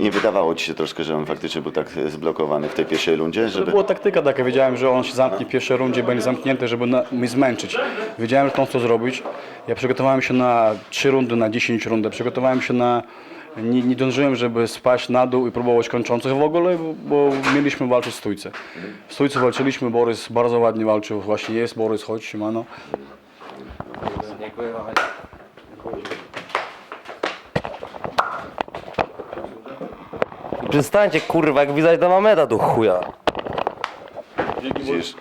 Nie wydawało ci się troszkę, że on faktycznie był tak zblokowany w tej pierwszej rundzie? Żeby... To była taktyka taka, wiedziałem, że on się zamknie w pierwszej rundzie, będzie zamknięty, żeby na, mnie zmęczyć. Wiedziałem, że to co zrobić. Ja przygotowałem się na 3 rundy, na 10 rundy, przygotowałem się na nie, nie dążyłem, żeby spaść na dół i próbować kończących w ogóle, bo, bo mieliśmy walczyć w stójce. W stójce walczyliśmy, Borys bardzo ładnie walczył, właśnie jest Borys, chodź, siemano. Dziękuję wam. Przestańcie kurwa, jak widać to Mameda do chuja. Widzisz?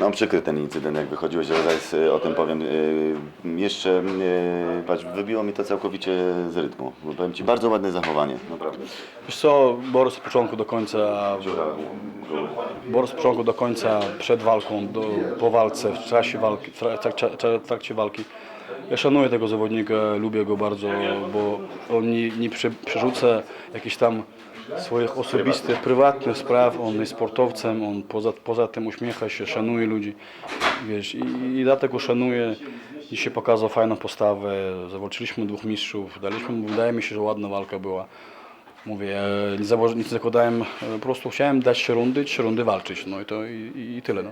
No przykry ten incydent, jak wychodziłeś, zaraz e, o tym powiem. E, Jeszcze, e, patrz, wybiło mi to całkowicie z rytmu. Bo powiem Ci, bardzo ładne zachowanie, naprawdę. Wiesz co, Borys od początku do końca, Borys od początku do końca, przed walką, do, po walce, w trakcie walki, w trakcie, walki. Ja szanuję tego zawodnika, lubię go bardzo, bo on nie, nie prze, przerzuca jakichś tam swoich osobistych, prywatnych spraw. On jest sportowcem, on poza, poza tym uśmiecha się, szanuje ludzi. Wiesz, i, i dlatego szanuję. Dzisiaj pokazał fajną postawę, zawalczyliśmy dwóch mistrzów, daliśmy, mu- wydaje mi się, że ładna walka była. Mówię, e, nie, założy, nie zakładałem, e, po prostu chciałem dać trzy rundy, trzy rundy walczyć, no i to i, i tyle. No.